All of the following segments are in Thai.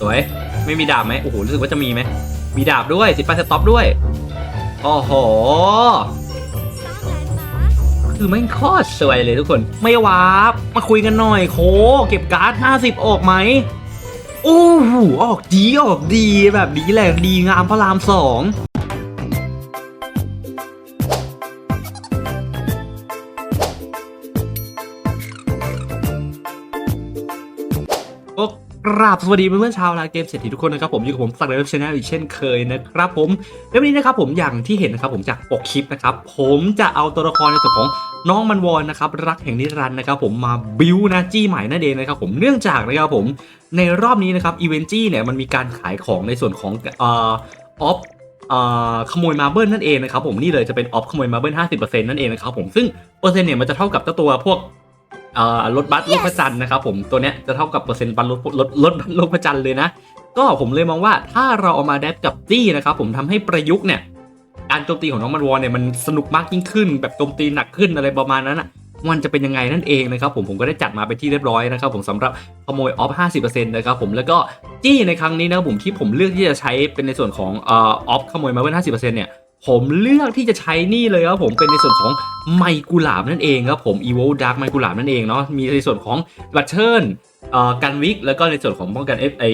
สวย ไม่มีดาบไหมโอ้โห รู้สึกว่าจะมีไหม มีดาบด้วยติดป้าสต็อปด้วย โอ้โห คือไม่คตรสวยเลยทุกคน ไม่วาร์มาคุยกันหน่อยโค เก็บการ์ด50ออกไหม โอ้โห ออกดีออกดีแบบนี้แหละดีงามพระรามสองก็ กราบสวัสดีเพื่อนๆชาวลาเกมเศรษฐีทุกคนนะครับผมอยู่กับผมสักเลิฟชาแนลอีกเช่นเคยนะครับผมและวันนี้นะครับผมอย่างที่เห็นนะครับผมจากปกคลิปนะครับผมจะเอาตัวละครในส่วนของน้องมันวอนนะครับรักแห่งนิรันดร์นะครับผมมาบิวนะจี้ใหม่นั่นเองนะครับผมเนื่องจากนะครับผมในรอบนี้นะครับอีเวนจี้เนี่ยมันมีการขายของในส่วนของเอ่อออฟเอ่อขโมยมาเบิลนั่นเองนะครับผมนี่เลยจะเป็นออฟขโมยมาเบิลห้าสิบเปอร์เซ็นต์นั่นเองนะครับผมซึ่งเปอร์เซ็นต์เนี่ยมันจะเท่ากับเจ้าตัวพวก รถบัสโลกพระจันทร์นะครับผมตัวเนี้ยจะเท่ากับเปอร์เซ็นต์บัสรถรถรถบัสโลกพระจันทร์เลยนะ ก็ผมเลยมองว่าถ้าเราเอามาแดปกับจี้นะครับผมทำให้ประยุกต์เนี่ยการโจมตีของน้องมันวอลเนี่ยมันสนุกมากยิ่งขึ้น แบบโจมตีหนักขึ้นอะไรประมาณนั้นอะมันจะเป็นยังไงนั่นเองนะครับผมผมก็ได้จัดมาเป็นที่เรียบร้อยนะครับผมสำหรับขโมยออฟ 50%นะครับผมแล้วก็จี้ในครั้งนี้นะครับผมที่ผมเลือกที่จะใช้เป็นในส่วนของเอ่อออฟขโมยมาเบิ้ล50%เนี่ย ผมเลือกที่จะใช้นี่เลยครับผมเป็นในส่วนของไมกุหลาบนั่นเองครับผม e v o Dark ไมกุหลาบนั่นเองเนาะมีในส่วนของบัตเทิลกันวิกแล้วก็ในส่วนของป้องกันเอฟไอ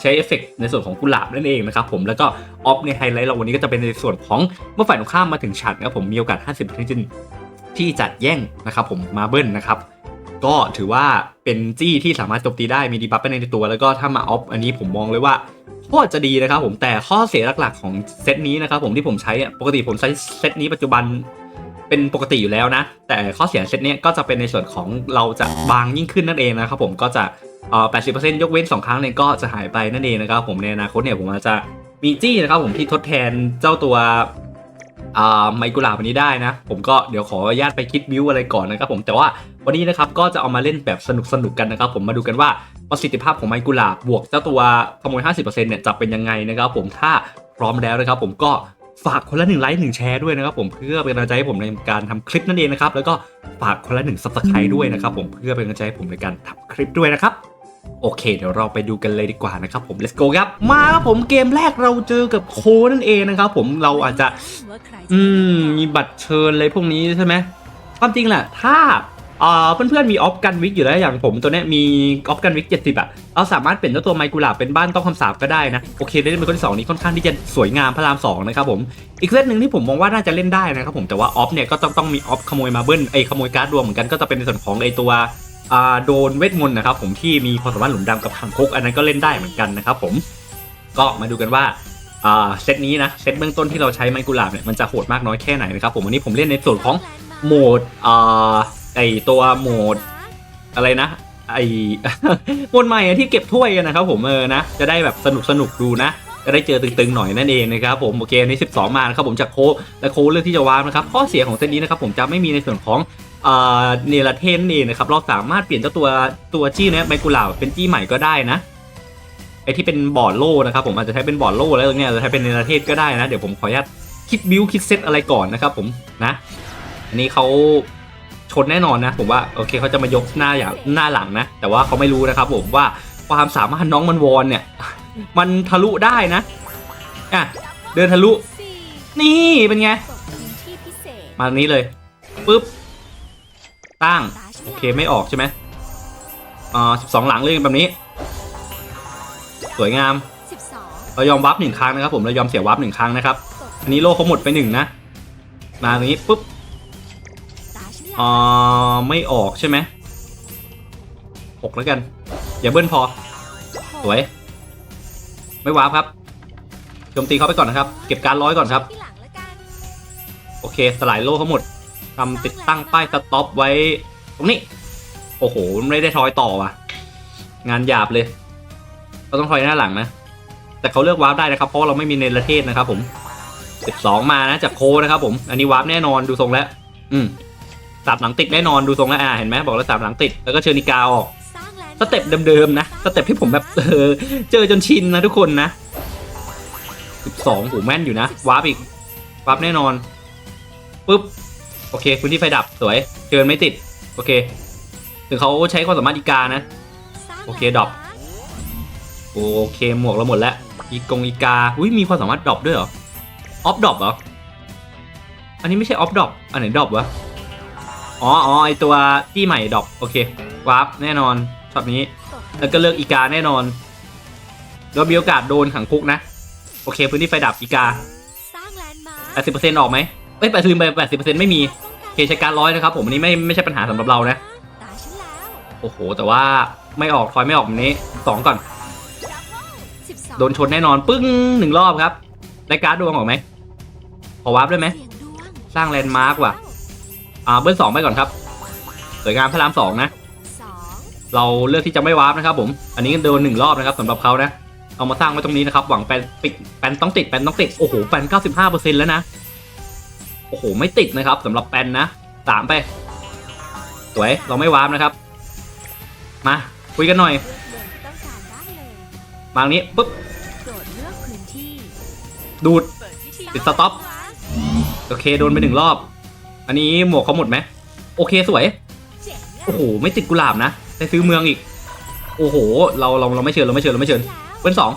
ใช้เอฟเฟกในส่วนของกุหลาบนั่นเองนะครับผมแล้วก็ออฟในไฮไลท์เราวันนี้ก็จะเป็นในส่วนของเมื่อฝ่ายตรงข้ามมาถึงฉันนะครับผมมีโอกาส 50ที่จะที่จัดแย่งนะครับผมมาเบิลนะครับก็ถือว่าเป็นจี้ที่สามารถโจมตีได้มีดีบัฟไปในตัว แล้วก็ถ้ามาออฟอันนี้ผมมองเลยว่า ก็อาจะดีนะครับผมแต่ข้อเสียหลักๆของเซตนี้นะครับผมที่ผมใช้อะปกติผมใช้เซตนี้ปัจจุบันเป็นปกติอยู่แล้วนะ แต่ข้อเสียเซตนี้ก็จะเป็นในส่วนของเราจะบางยิ่งขึ้นนั่นเองนะครับผมก็จะเอ่อ80%ยกเว้น2ครั้งเนี่ยก็จะหายไปนั่นเองนะครับผมในอนาคตเนี่ยผมอาจจะมีจี้นะครับผมที่ทดแทนเจ้าตัว ไมกุหลาบวันนี้ได้นะ ผมก็เดี๋ยวขออนุญาตไปคิดบิวอะไรก่อนนะครับผมแต่ว่าวันนี้นะครับก็จะเอามาเล่นแบบสนุกสนุกกันนะครับผมมาดูกันว่าประสิทธิภาพของไมกุหลาบบวกเจ้าตัวขโมย 50%เนี่ยจะเป็นยังไงนะครับผมถ้าพร้อมแล้วนะครับผมก็ฝากคนละหนึ่งไลค์หนึ่งแชร์ด้วยนะครับผมเพื่อเป็นกำลังใจให้ผมในการทำคลิปนั่นเองนะครับแล้วก็ฝากคนละหนึ่งซับสไครต์ด้วยนะครับผมเพื่อเป็นกำลังใจให้ผมในการทำคลิปด้วยนะครับ โอเค เดี๋ยวเราไปดูกันเลยดีกว่านะครับผม let's go ครับ มาครับผมเกมแรกเราเจอกับโคนั่นเองนะครับผมเราอาจจะ อืม มีบัตรเชิญอะไรพวกนี้ใช่ไหมความจริงแหละถ้าเอ่อเพื่อนๆมีออฟกันวิกอยู่แล้วอย่างผมตัวเนี้ยมีออฟกันวิก70อะเราสามารถเปลี่ยนเจ้าตัวไมกุหลาบเป็นบ้านต้องคำสาปก็ได้นะ โอเคได้เล่นเป็นคนที่สองนี้ค่อนข้างที่จะสวยงามพระรามสองนะครับผมอีกเซตหนึ่งที่ผมมองว่าน่าจะเล่นได้นะครับผมแต่ว่าออฟเนี่ยก็ต้องต้องมีออฟขโมยมาเบิ้ลไอยขโมยการ์ดรวมเหมือนกันก็จะเป็นในส่วนของไอตัวอ่า โดนเวทมนต์นะครับผมที่มีความสามารถหลุมดำกับขังคุกอันนั้นก็เล่นได้เหมือนกันนะครับผมก็มาดูกันว่าเซตนี้นะเซตเบื้องต้นที่เราใช้ไมกุหลาบเนี่ยมันจะโหดมากน้อยแค่ไหนนะครับผมวันนี้ผมเล่นในส่วนของโหมดไอตัวโหมดอะไรนะไอโหมดใหม่ที่เก็บถ้วยกันนะครับผมเออนะจะได้แบบสนุกสนุกดูนะจะได้เจอตึงๆหน่อยนั่นเองนะครับผมโอเคอัน12 มานะครับผมจากโคชและโคชเลือกที่จะวางนะครับข้อเสียของเซตนี้นะครับผมจะไม่มีในส่วนของ เนลเทนนั่นเองนะครับเราสามารถเปลี่ยนเจ้าตัวตัวจี้เนี่ยไมกุหลาบเป็นจี้ใหม่ก็ได้นะไอที่เป็นบอร์ดโล่นะครับผมอาจจะใช้เป็นบอร์ดโล่แล้วตรงเนี้ยอาจจะใช้เป็นเนรเทศก็ได้นะเดี๋ยวผมขออนุญาตคิดบิวคิดเซตอะไรก่อนนะครับผมนะอันนี้เขาชนแน่นอนนะผมว่าโอเคเขาจะมายกหน้าอย่างหน้าหลังนะ แต่ว่าเขาไม่รู้นะครับผมว่าความสามารถน้องมันวอนเนี่ย มันทะลุได้นะอะเดินทะลุ นี่เป็นไง มาตรงนี้เลยปุ๊บ ตั้ง โอเคไม่ออกใช่ไหมอ่าสิบสองหลังเลยแบบนี้ สวยงาม เรายอมวับหนึ่งครั้งนะครับผม เรายอมเสียวับหนึ่งครั้งนะครับ อันนี้โลเขาหมดไปหนึ่งนะ มาตรงนี้ปุ๊บอ่าไม่ออกใช่ไหมหกแล้วกัน อย่าเบิ้ลพอ สวย ไม่วาร์ปครับโจมตีเขาไปก่อนนะครับ เก็บการร้อยก่อนครับ โอเค สลายโล่เขาหมดทำติดตั้งป้ายสต็อปไว้ ตรงนี้ โอ้โห ไม่ได้ทอยต่อว่ะ งานหยาบเลยเราต้องทอยหน้าหลังนะ แต่เขาเลือกวาร์ปได้นะครับ เพราะเราไม่มีในประเทศนะครับผม12มานะจากโคนะครับผม อันนี้วาร์ปแน่นอนดูทรงแล้ว อืมสามหลังติดแน่นอนดูทรงแล้วอ่าเห็นไหมบอกแล้วสามหลังติด แล้วก็เชิญนิกาออกสเต็ปเดิมๆนะสเต็ปที่ผมแบบเออเจอจนชินนะทุกคนนะ12โหแม่นอยู่นะวาร์ปอีกวาร์ปแน่นอนปุ๊บ โอเคพื้นที่ไฟดับสวยเชิญไม่ติด โอเค ถึงเขาใช้ความสามารถอีกานะ โอเคดรอปโอเคหมวกเราหมดแล้ว อีกงอีกาอุ้ยมีความสามารถดรอปด้วยเหรอออฟดรอปเหรออันนี้ไม่ใช่ออฟดรอปอันไหนดรอปวะอ๋ออ๋อไอตัวที่ใหม่ดรอปโอเควาร์ปแน่นอนช็อตนี้ แล้วก็เลือกอีกาแน่นอนเรามีโอกาสโดนขังคุกนะ โอเค พื้นที่ไฟดับอีกาสร้างแลนด์มาร์คแปดสิบเปอร์เซ็นต์ออกไหม เอ้ยแปดสิบแปดสิบเปอร์เซ็นต์ไม่มีโอเคใช้การร้อยนะครับผมอันนี้ไม่ไม่ใช่ปัญหาสำหรับเรานะ ตาฉันแล้วโอ้โห แต่ว่าไม่ออกทอยไม่ออกแบบนี้สองก่อน สิบสองโดนชนแน่นอนปึ้งหนึ่งรอบครับได้การ์ดดวงออกไหมขอวาร์ปได้ไหม เสียงดวงสร้างแลนด์มาร์กว่ะ อ่าเบิ้ลสองไปก่อนครับ สวยงามพระรามสองนะ สองเราเลือกที่จะไม่วาร์ปนะครับผม อันนี้โดนหนึ่งรอบนะครับสำหรับเขานะ เอามาสร้างไว้ตรงนี้นะครับ หวังแปนปิดแปนต้องติดแปนต้องติด โอ้โหแปนเก้าสิบห้าเปอร์เซ็นต์แล้วนะ โอ้โห ไม่ติดนะครับสำหรับแปนนะสามไป สวย เราไม่วาร์ปนะครับ มา คุยกันหน่อยเลือกเงินต้องการได้เลยมาตรงนี้ปุ๊บ ดูดเปิดสต็อป โอเค โดนไปหนึ่งรอบ อันนี้หมวกเขาหมดไหม โอเคสวย โอ้โห ไม่ติดกุหลาบนะได้ซื้อเมืองอีก โอ้โห เราเราเราไม่เชิญเราไม่เชิญเราไม่เชิญเบิ้ลสอง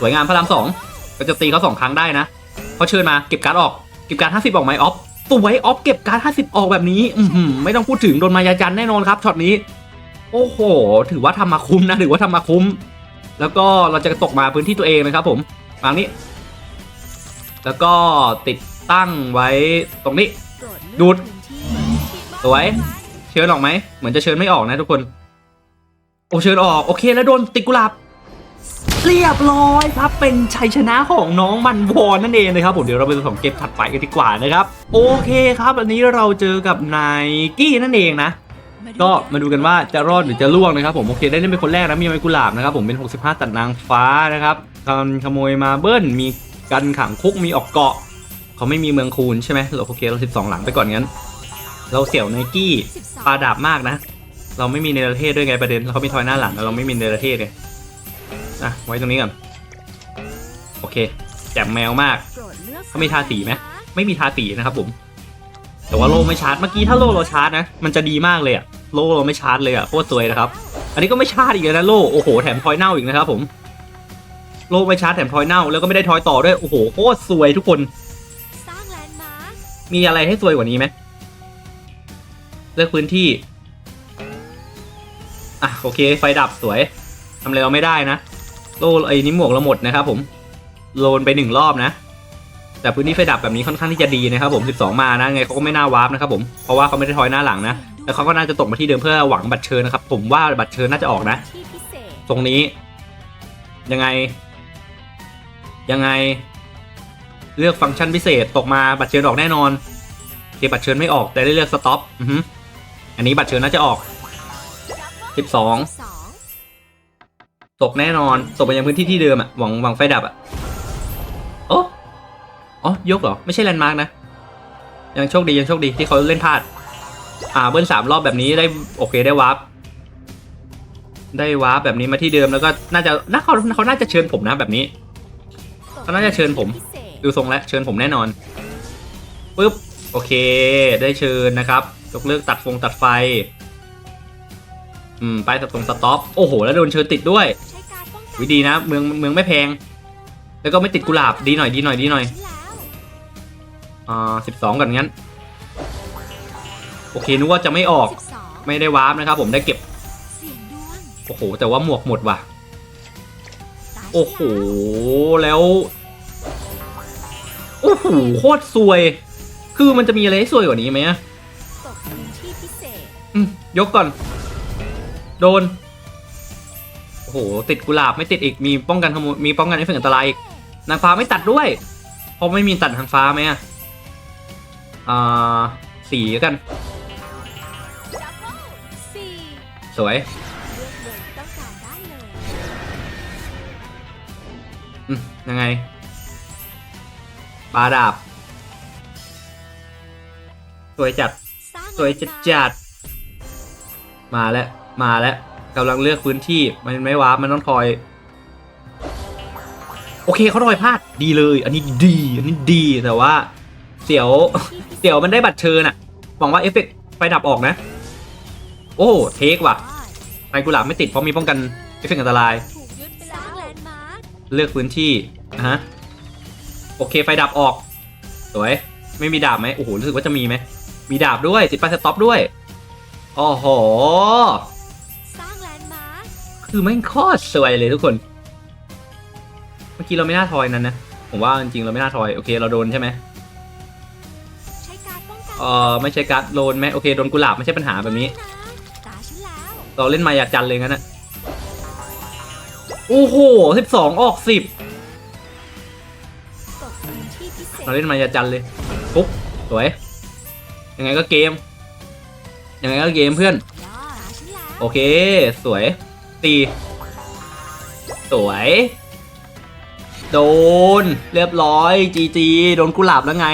สวยงามพระรามสองก็จะตีเขาสองครั้งได้นะเขาเชิญมาเก็บการ์ดออก เก็บการ์ดห้าสิบออกไหมออฟสวยออฟเก็บการ์ดห้าสิบออกแบบนี้อืไม่ต้องพูดถึงโดนมายาจันแน่นอนครับช็อตนี้ โอ้โห ถือว่าทำมาคุ้มนะถือว่าทำมาคุ้ม แล้วก็เราจะตกมาพื้นที่ตัวเองนะครับ ผมทางนี้ แล้วก็ติดตั้งไว้ตรงนี้ ดูดสวยเชิญออกไหมเหมือนจะเชิญไม่ออกนะทุกคน โอเชิญออกโอเคแล้วโดนติดกุหลาบ เรียบร้อยครับเป็นชัยชนะของน้องมันวอนนั่นเองนะครับผมเดี๋ยวเราไปดูของเกมถัดไปกันดีกว่านะครับ โอเคครับอันนี้เราเจอกับนายกี้นั่นเองนะ ก็มาดูกันว่าจะรอดหรือจะล่วงนะครับผมโอเคได้เล่นเป็นคนแรกนะมีไม้กุหลาบนะครับผมเป็น 65 ตัดนางฟ้านะครับการขโมยมาเบิ้ลมีกันขังคุกมีออกเกาะ เขาไม่มีเมืองคูณใช่ไหมเราโอเคเรา 12 หลังไปก่อนงั้น เราเสี่ยวไนกี้ปลาดาบมากนะ เราไม่มีเนรเทศด้วยไงประเด็นเราเขามีทอยหน้าหลังเราไม่มีเนรเทศไง อะไว้ตรงนี้ก่อนโอเคแจ่มแมวมากเขามีทาสีไหมไม่มีทาสีนะครับผมแต่ว่าโล่ไม่ชาร์จเมื่อกี้ถ้าโล่เราชาร์จนะมันจะดีมากเลยอะโล่เราไม่ชาร์จเลยอะโคตรสวยนะครับ อันนี้ก็ไม่ชาร์จอีกแล้วนะโล่โอ้โหแถมทอยเน่าอีกนะครับผมโล่ไม่ชาร์จแถมทอยเน่าแล้วก็ไม่ได้ทอยต่อด้วยโอ้โหโคตรสวยทุกคน มีอะไรให้สวยกว่านี้ไหมเลือกพื้นที่อะโอเคไฟดับสวยทำอะไรเราไม่ได้นะ โล่ไอ้นี้หมวกเราหมดนะครับผมโลนไปหนึ่งรอบนะ แต่พื้นที่ไฟดับแบบนี้ค่อนข้างที่จะดีนะครับผม 12 มานะไงเขาก็ไม่น่าวาร์ปนะครับผมเพราะว่าเขาไม่ได้ทอยหน้าหลังนะแล้วเขาก็น่าจะตกมาที่เดิมเพื่อหวังบัตรเชิญนะครับผมว่าบัตรเชิญน่าจะออกนะ ตรงนี้ ยังไง ยังไง เลือกฟังก์ชันพิเศษตกมาบัตรเชิญออกแน่นอนเคบัตรเชิญไม่ออกแต่ได้เลือกสต็อปอื้มอันนี้บัตรเชิญน่าจะออก 12สิบสอง ตกแน่นอนตกไปยังพื้นที่ที่เดิมอะหวังหวังไฟดับอะโอ้อ๋อยกเหรอ ไม่ใช่แลนด์มาร์กนะ ยังโชคดียังโชคดีที่เขาเล่นพลาด อ่าเบิ้ลสามรอบแบบนี้ได้โอเคได้วาร์ปได้วาร์ปแบบนี้มาที่เดิมแล้วก็น่าจะน่าเขาเขาน่าจะเชิญผมนะแบบนี้เขาน่าจะเชิญผม ดูทรงแล้วเชิญผมแน่นอนปุ๊บโอเค ได้เชิญนะครับยกเลิกตัดฟงตัดไฟ อืม ไปตัดตรงสต็อป โอ้โห แล้วโดนเชิญติดด้วย วิดีนะเมืองเมืองไม่แพง แล้วก็ไม่ติดกุหลาบดีหน่อยดีหน่อยดีหน่อยอ่าสิบสองก่อนงั้น โอเคนึกว่าจะไม่ออกไม่ได้วาร์ปนะครับผมได้เก็บโอ้โหแต่ว่าหมวกหมดว่ะ โอ้โหแล้วโอ้โหโคตรซวย คือมันจะมีอะไรให้ซวยกว่านี้ไหมอะตกพื้นที่พิเศษอืมยกก่อน โดน โอ้โหติดกุหลาบไม่ติดอีกมีป้องกันขโมยมีป้องกันให้ฝึกอันตรายอีกนางฟ้าไม่ตัดด้วย เพราะไม่มีตัดทางฟ้าไหมอะอ่าสีกัน สวยยังไงปลาดาบ สวยจัด สวยจัดจัด มาแล้ว มาแล้ว กำลังเลือกพื้นที่มันไม่ว้ามันต้องทอย โอเคเขาทอยพลาดดีเลย อันนี้ดีอันนี้ดีแต่ว่า เสียวเสียวมันได้บัตรเชิญอะหวังว่าเอฟเฟกต์ไฟดับออกนะ โอ้เทคว่ะไฟกุหลาบไม่ติดเพราะมีป้องกันเอฟเฟกต์อันตราย เลือกพื้นที่นะฮะโอเคไฟดับออกสวยไม่มีดาบไหมโอ้โหรู้สึกว่าจะมีไหมมีดาบด้วยติดป้ายสต็อปด้วยโอ้โห คคือไม่งโคตรสวยเลยทุกคน เมื่อกี้เราไม่น่าทอยนั้นนะ ผมว่าจริงๆเราไม่น่าทอย โอเคเราโดนใช่ไหมใช้การป้องกันเออไม่ใช่การ์ดโดนไหมโอเคโดนกุหลาบไม่ใช่ปัญหาแบบนี้ตาฉันแล้วเราเล่นมายาจันเลยงั้นนะโอ้โหสิบสองออกสิบกดพื้นที่พิเศษเราเล่นมายาจันเลยปุ๊บสวย ยังไงก็เกม ยังไงก็เกมเพื่อนยอดตาฉันแล้วโอเค สวย ตี สวย โดน เรียบร้อยจีจีโดนกุหลาบแล้วไง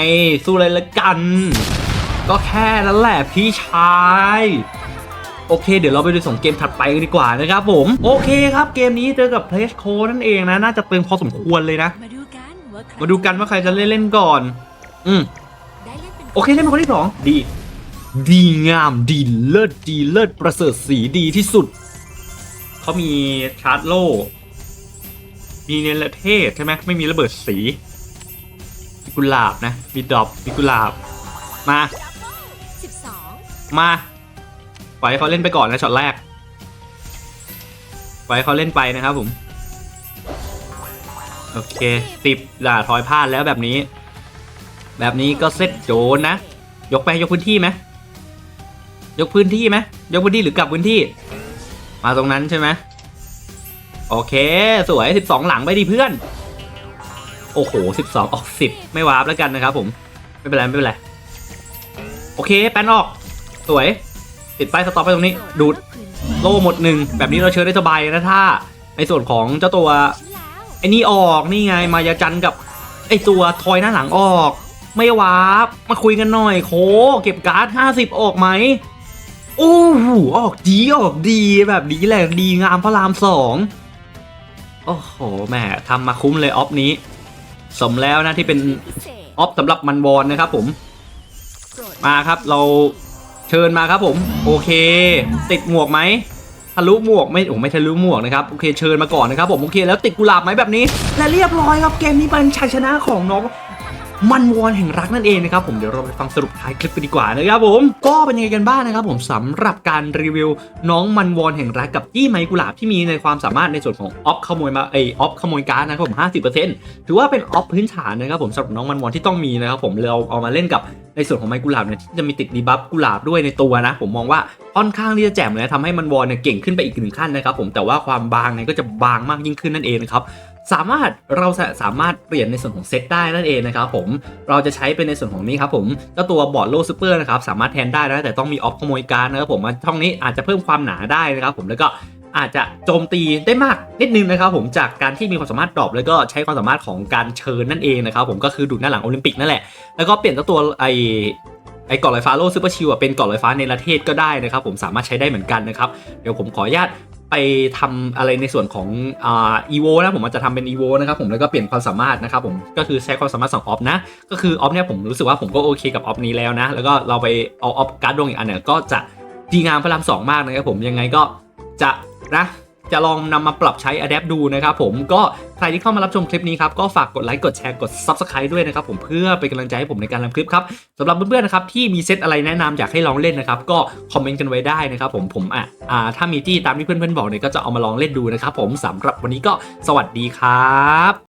สู้เลยละกัน ก็แค่นั้นแหละพี่ชายโอเค เดี๋ยวเราไปดูส่งเกมถัดไปกันดีกว่านะครับผม โอเคครับเกมนี้เจอกับเพลสโคนั่นเองนะ น่าจะตึงพอสมควรเลยนะมาดูกันว่าใครมาดูกันว่าใครจะเล่นเล่นก่อน อืมโอเคเล่นเป็นคนที่สองดี ดีงามดีเลิศดีเลิศประเสริฐสีดีที่สุด เขามีชาร์จโล่ มีเนรเทศใช่ไหมไม่มีระเบิดสีมีกุหลาบนะ มีดอปมีกุหลาบ มา มาปล่อยให้เขาเล่นไปก่อนนะช็อตแรกปล่อยให้เขาเล่นไปนะครับผม โอเคสิบด่าทอยพลาดแล้วแบบนี้ แบบนี้ก็เซตโจนนะ ยกไปยกพื้นที่ไหมยกพื้นที่ไหมยกพื้นที่หรือกลับพื้นที่ มาตรงนั้นใช่ไหมโอเค สวย 12 หลังไปดิเพื่อน โอ้โห 12 ออก 10 ไม่วาร์ปแล้วกันนะครับผม ไม่เป็นไร ไม่เป็นไร โอเค แป้นออก สวย ติดป้ายสต็อปไปตรงนี้ ดูด โล่หมดหนึ่ง แบบนี้เราเชิญได้สบายนะถ้า ในส่วนของเจ้าตัวไอ้นี่ออก นี่ไง มายาจันกับ ไอ้ตัวทอยหน้าหลังออก ไม่วาร์ป มาคุยกันหน่อย โค เก็บการ์ดห้าสิบออกไหม โอ้โหออกดีออกดีแบบนี้แหละดีงามพระรามสองโอ้โหแหมทำมาคุ้มเลยออฟนี้ สมแล้วนะที่เป็นออฟสำหรับมันวอนนะครับผมมาครับเราเชิญมาครับผม โอเค ติดหมวกไหมทะลุหมวกไม่โอ้ไม่ทะลุหมวกนะครับโอเคเชิญมาก่อนนะครับผมโอเคแล้วติดกุหลาบไหมแบบนี้ และเรียบร้อยครับเกมนี้เป็นชัยชนะของน้อง มันวอนแห่งรักนั่นเองนะครับผมเดี๋ยวเราไปฟังสรุปท้ายคลิปกันดีกว่านะครับผมก็เป็นยังไงกันบ้างนะครับผมสำหรับการรีวิวน้องมันวอนแห่งรักกับยี่ไม้กุหลาบที่มีในความสามารถในส่วนของออฟขโมยมาไอออฟขโมยการ์ดนะครับผม50%ถือว่าเป็นออฟพื้นฐานนะครับผมสำหรับน้องมันวอนที่ต้องมีนะครับผมเราเอามาเล่นกับในส่วนของไม้กุหลาบเนี่ยที่จะมีติดดีบัฟกุหลาบด้วยในตัวนะ ผมมองว่าค่อนข้างที่จะแจ่มเลยทำให้มันวอลเนี่ยเก่งขึ้นไปอีกหนึ่งขั้นนะครับผมแต่ว่าความบางเนี่ยก็จะบางมากยิ่งขึ้นนั่นเองนะครับ สามารถเราสามารถเปลี่ยนในส่วนของเซตได้นั่นเองนะครับผมเราจะใช้เป็นในส่วนของนี้ครับผมเจ้าตัวบอร์ดโลซูเปอร์นะครับสามารถแทนได้นะแต่ต้องมีออฟขโมยการนะครับผมช่องนี้อาจจะเพิ่มความหนาได้นะครับผมแล้วก็อาจจะโจมตีได้มากนิดนึงนะครับผมจากการที่มีความสามารถดรอปแล้วก็ใช้ความสามารถของการเชิญนั่นเองนะครับผมก็คือดูดหน้าหลังโอลิมปิกนั่นแหละแล้วก็เปลี่ยนเจ้าตัวไอไอกาะลอยฟ้าโลซูเปอร์ชิวเป็นกาะลอยฟ้าในประเทศก็ได้นะครับผมสามารถใช้ได้เหมือนกันนะครับเดี๋ยวผมขออนุญาต ไปทำอะไรในส่วนของอ่าอีโวนะผมอาจจะทำเป็นอีโวนะครับผมแล้วก็เปลี่ยนความสามารถนะครับผมก็คือใช้ความสามารถสองออฟนะ ก็คือออฟเนี่ยผมรู้สึกว่าผมก็โอเคกับออฟนี้แล้วนะ แล้วก็เราไปเอาออฟการ์ดดวงอีกอันเนี่ยก็จะดีงามพลังสองมากนะครับผมยังไงก็จะนะจะลองนำมาปรับใช้ Adapt ดูนะครับผมก็ ใครที่เข้ามารับชมคลิปนี้ครับก็ฝากกดไลค์กดแชร์กด Subscribe ด้วยนะครับผมเพื่อเป็นกำลังใจให้ผมในการทำคลิปครับสำหรับเพื่อนๆนะครับที่มีเซตอะไรแนะนำอยากให้ลองเล่นนะครับก็คอมเมนต์กันไว้ได้นะครับผมผมอะอ่าถ้ามีที่ตามที่เพื่อนๆบอกเนี่ยก็จะเอามาลองเล่นดูนะครับผมสำหรับวันนี้ก็สวัสดีครับ